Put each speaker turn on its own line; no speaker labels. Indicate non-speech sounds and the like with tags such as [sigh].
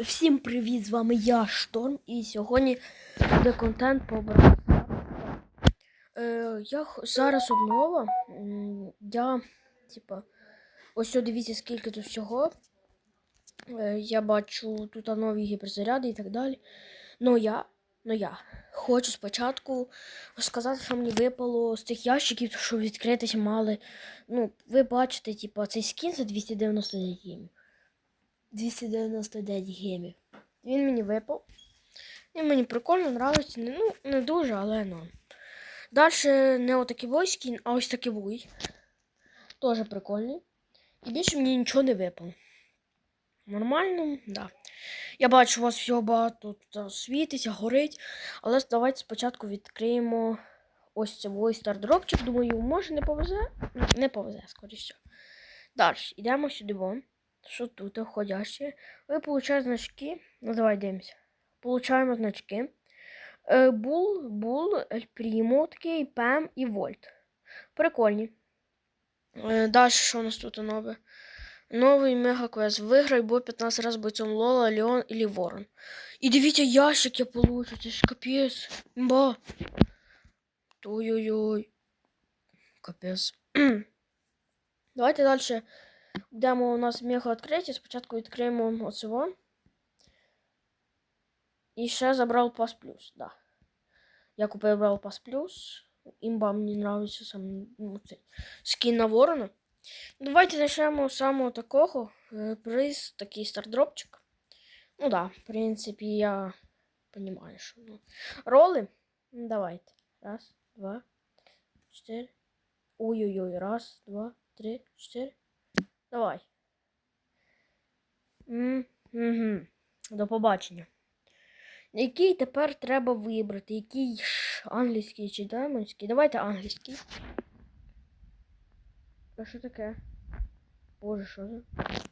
Всім привіт! З вами я Шторм, і сьогодні буде контент по Е, Я зараз обнова. Я, типа, ось дивіться, скільки тут всього. Е, Я бачу тут нові гіперзаряди і так далі. Ну я, ну я хочу спочатку сказати, що мені випало з тих ящиків, що відкритися мали. Ну, ви бачите, типа, цей скін за 299 гемів. 299 гемів. Він мені випав. Він мені прикольно нравиться. Ну, не дуже, але ну. Далі не отакий вой скін, а ось такий вой. Теж прикольний. І більше мені нічого не випало. Нормально, да. Я бачу, у вас всього багато тут світиться, горить. Але давайте спочатку відкриємо ось цей стардропчик. Думаю, може не повезе? Не повезе, скоріше. Далі, йдемо сюди вон. Що тут входяще? Ви получаєте значки. Ну, давай дивимося. Получаємо значки. Е, Бул, Бул, Прімо, такий, Пем і Вольт. Прикольні. Е, Далі, що у нас тут нове? Новий мегаквест. Виграй бо 15 разів бойцом Лола, Леон і Ворон. І дивіться, ящик я получу. Це ж капець. Ба. Ой-ой-ой. Капець. [clears throat] Давайте далі. Йдемо у нас мега відкриття. Спочатку відкриємо оцього. І ще забрав пас плюс, да. Я купив брав пас плюс. Імба мені нравиться сам ну, цей скін на ворона. Давайте з самого такого. Е, Приз, такий стардропчик. Ну да, в принципі, я понимаю, що ну. Роли. Ну, давайте. Раз, два, чотири. Ой-ой-ой. Раз, два, три, чотири. Давай. Угу. До побачення. Який тепер треба вибрати? Який ж англійський чи демонський? Давайте англійський. А що таке? Боже, що це?